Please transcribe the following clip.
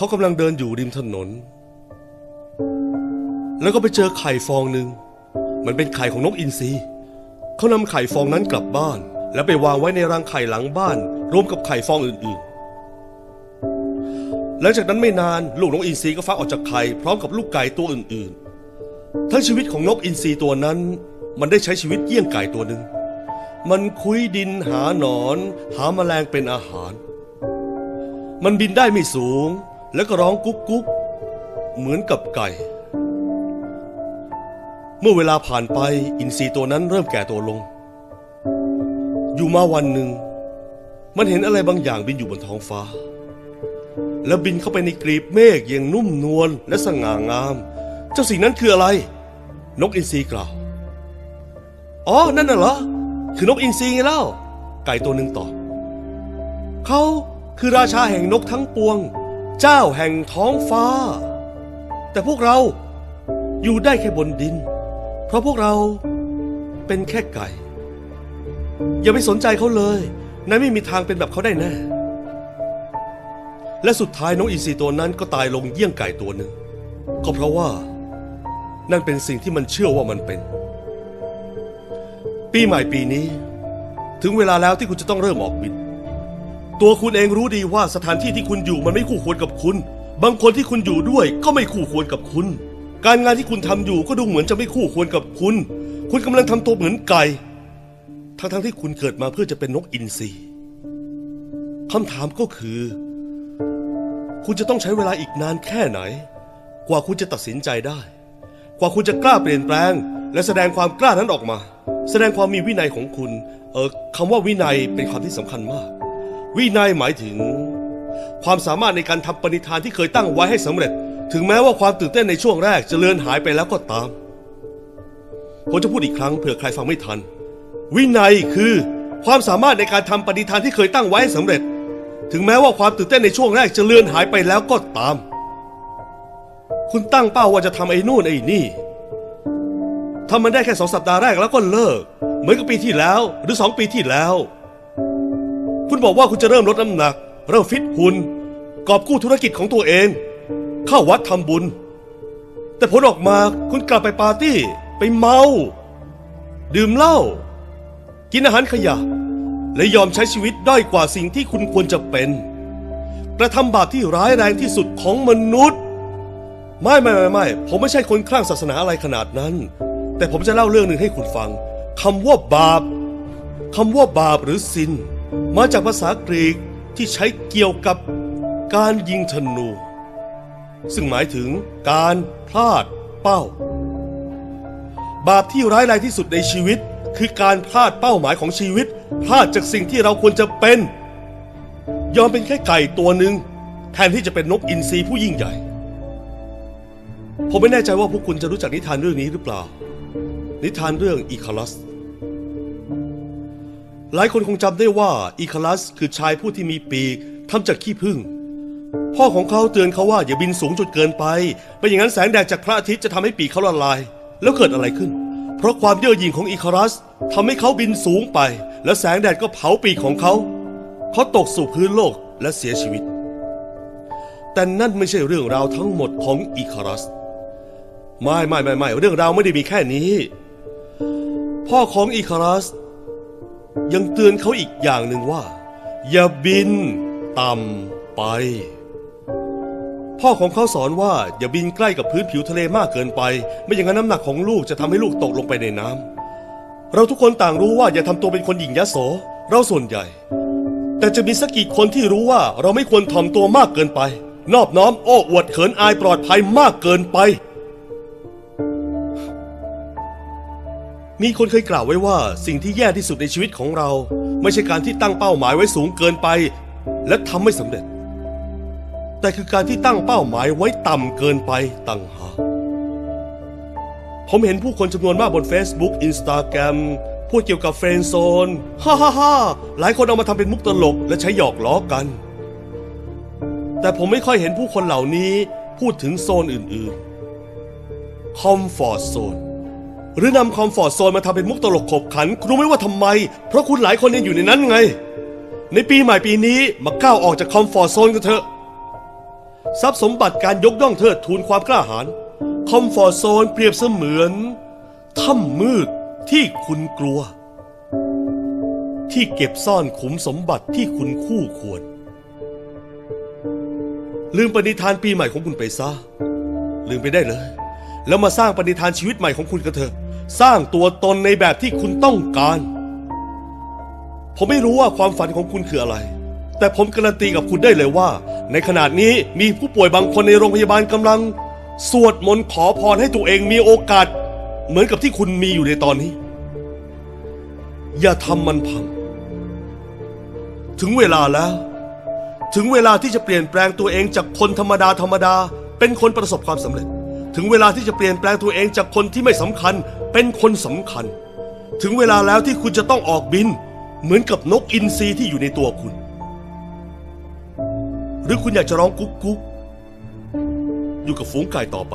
เขากำลังเดินอยู่ริมถนน แล้วก็ไปเจอไข่ฟองหนึ่ง มันเป็นไข่ของนกอินทรีเขานำไข่ฟองนั้นกลับบ้าน แล้วไปวางไว้ในรังไข่หลังบ้าน รวมกับไข่ฟองอื่นๆ หลังจากนั้นไม่นานลูกนกอินทรีก็ฟักออกจากไข่พร้อมกับลูกไก่ตัวอื่นๆ ทั้งชีวิตของนกอินทรีตัวนั้น มันได้ใช้ชีวิตเยี่ยงไก่ตัวหนึ่งมันคุยดินหาหนอน หาแมลงเป็นอาหาร มันบินได้ไม่สูง แล้วก็ร้องกุ๊กกุ๊กเหมือนกับไก่ เมื่อเวลาผ่านไปอินทรีตัวนั้นเริ่มแก่ตัวลง อยู่มาวันหนึ่ง มันเห็นอะไรบางอย่างบินอยู่บนท้องฟ้า แล้วบินเข้าไปในกรีบเมฆอย่างนุ่มนวลและสง่างาม เจ้าสิ่งนั้นคืออะไร นกอินทรีกล่าวอ๋อ นั่นน่ะเหรอ คือนกอินทรีไงเล่า ไก่ตัวหนึ่งตอบเขาคือราชาแห่งนกทั้งปวง เจ้าแห่งท้องฟ้า แต่พวกเราอยู่ได้แค่บนดิน เพราะพวกเราเป็นแค่ไก่ อย่าไปสนใจเขาเลยนายไม่มีทางเป็นแบบเขาได้แน่ และสุดท้ายนกอินทรีตัวนั้นก็ตายลงเยี่ยงไก่ตัวหนึ่ง ก็เพราะว่า นั่นเป็นสิ่งที่มันเชื่อว่ามันเป็น ปีใหม่ปีนี้ ถึงเวลาแล้วที่คุณจะต้องเริ่มออกบิน ตัวคุณเองรู้ดีว่าสถานที่ที่คุณอยู่มันไม่คู่ควรกับคุณ บางคนที่คุณอยู่ด้วยก็ไม่คู่ควรกับคุณ การงานที่คุณทำอยู่ก็ดูเหมือนจะไม่คู่ควรกับคุณ คุณกำลังทำตัวเหมือนไก่ ทั้งๆที่คุณเกิดมาเพื่อจะเป็นนกอินทรีคำถามก็คือ คุณจะต้องใช้เวลาอีกนานแค่ไหน กว่าคุณจะตัดสินใจได้ กว่าคุณจะกล้าเปลี่ยนแปลง และแสดงความกล้านั้นออกมา แสดงความมีวินัยของคุณ เออคำว่าวินัยเป็นความที่สำคัญมาก วินัยหมายถึง ความสามารถในการทำปณิธานที่เคยตั้งไว้ให้สำเร็จ ถึงแม้ว่าความตื่นเต้นในช่วงแรกจะเลือนหายไปแล้วก็ตาม ผมจะพูดอีกครั้งเผื่อใครฟังไม่ทัน วินัยคือความสามารถในการทำปณิธานที่เคยตั้งไว้ให้สำเร็จ ถึงแม้ว่าความตื่นเต้นในช่วงแรกจะเลือนหายไปแล้วก็ตาม คุณตั้งเป้าว่าจะทำไอ้นู่นไอ้นี่ทำมันได้แค่สองสัปดาห์แรกแล้วก็เลิก เหมือนกับปีที่แล้วหรือสองปีที่แล้ว คุณบอกว่าคุณจะเริ่มลดน้ำหนัก เริ่มฟิตหุ่นกอบกู้ธุรกิจของตัวเอง เข้าวัดทำบุญ แต่ผลออกมาคุณกลับไปปาร์ตี้ ไปเมา ดื่มเหล้ากินอาหารขยะ และยอมใช้ชีวิตด้อยกว่าสิ่งที่คุณควรจะเป็นกระทำบาปที่ร้ายแรงที่สุดของมนุษย์ ไม่ไม่ไม่ไม่ผมไม่ใช่คนคลั่งศาสนาอะไรขนาดนั้น แต่ผมจะเล่าเรื่องหนึ่งให้คุณฟังคำว่าบาปคำว่าบาปหรือซิน มาจากภาษากรีกที่ใช้เกี่ยวกับการยิงธนู ซึ่งหมายถึงการพลาดเป้า บาปที่ร้ายแรงที่สุดในชีวิต คือการพลาดเป้าหมายของชีวิต พลาดจากสิ่งที่เราควรจะเป็น ยอมเป็นแค่ไก่ตัวหนึ่งแทนที่จะเป็นนกอินทรีผู้ยิ่งใหญ่ ผมไม่แน่ใจว่าพวกคุณจะรู้จักนิทานเรื่องนี้หรือเปล่า นิทานเรื่องอีคาลัส หลายคนคงจำได้ว่าอีคาลัสคือชายผู้ที่มีปีกทำจากขี้ผึ้งพ่อของเขาเตือนเขาว่าอย่าบินสูงจนเกินไปไม่อย่างนั้นแสงแดดจากพระอาทิตย์จะทำให้ปีกเขาละลาย แล้วเกิดอะไรขึ้น เพราะความเย่อหยิ่งของอีคารัสทำให้เขาบินสูงไป และแสงแดดก็เผาปีกของเขา เขาตกสู่พื้นโลกและเสียชีวิต แต่นั่นไม่ใช่เรื่องราวทั้งหมดของอีคารัส ไม่ไม่ไม่ไม่เรื่องราวไม่ได้มีแค่นี้ พ่อของอีคารัส ยังเตือนเขาอีกอย่างหนึ่งว่า อย่าบินต่ำไป พ่อของเขาสอนว่าอย่าบินใกล้กับพื้นผิวทะเลมากเกินไป ไม่อย่างนั้นน้ำหนักของลูกจะทำให้ลูกตกลงไปในน้ำเราทุกคนต่างรู้ว่าอย่าทำตัวเป็นคนหยิ่งยโส เราส่วนใหญ่ แต่จะมีสักกี่คนที่รู้ว่าเราไม่ควรถ่อมตัวมากเกินไป นอบน้อมโอ้อวดเขินอายปลอดภัยมากเกินไป มีคนเคยกล่าวไว้ว่าสิ่งที่แย่ที่สุดในชีวิตของเรา ไม่ใช่การที่ตั้งเป้าหมายไว้สูงเกินไป และทำไม่สำเร็จ แต่คือการที่ตั้งเป้าหมายไว้ต่ำเกินไปต่างหากผมเห็นผู้คนจำนวนมากบน Facebook Instagram พูดเกี่ยวกับเฟรนด์โซนฮ่าฮ่าฮ่าหลายคนเอามาทำเป็นมุกตลก และใช้หยอกล้อกัน แต่ผมไม่ค่อยเห็นผู้คนเหล่านี้พูดถึงโซนอื่นๆ Comfort Zone หรือนำคอมฟอร์ z โซนมาทำเป็นมุกตลกขบขัน คุณรู้ไหมว่าทำไม เพราะคุณหลายคนยังอยู่ในนั้นไง ในปีใหม่ปีนี้มาก้าวออกจากคอมฟอร์ z โซนกันเถอะ ทรัพย์สมบัติการยกย่องเทิดทูนความกล้าหาญคอมฟอร์ z โซนเปรียบเสมือนถ้ำมืดที่คุณกลัว ที่เก็บซ่อนขุมสมบัติที่คุณคู่ควร ลืมปณิธานปีใหม่ของคุณไปซะลืมไปได้เลย แล้วมาสร้างปณิธานชีวิตใหม่ของคุณกันเถอะ สร้างตัวตนในแบบที่คุณต้องการ ผมไม่รู้ว่าความฝันของคุณคืออะไร แต่ผมการันตีกับคุณได้เลยว่า ในขณะนี้มีผู้ป่วยบางคนในโรงพยาบาลกำลัง สวดมนต์ขอพรให้ตัวเองมีโอกาส เหมือนกับที่คุณมีอยู่ในตอนนี้ อย่าทำมันพัง ถึงเวลาแล้ว ถึงเวลาที่จะเปลี่ยนแปลงตัวเองจากคนธรรมดาธรรมดา เป็นคนประสบความสำเร็จ ถึงเวลาที่จะเปลี่ยนแปลงตัวเองจากคนที่ไม่สำคัญ เป็นคนสำคัญ ถึงเวลาแล้วที่คุณจะต้องออกบิน เหมือนกับนกอินทรีที่อยู่ในตัวคุณ หรือคุณอยากจะร้องกุ๊กกุ๊กอยู่กับฝูงไก่ต่อไป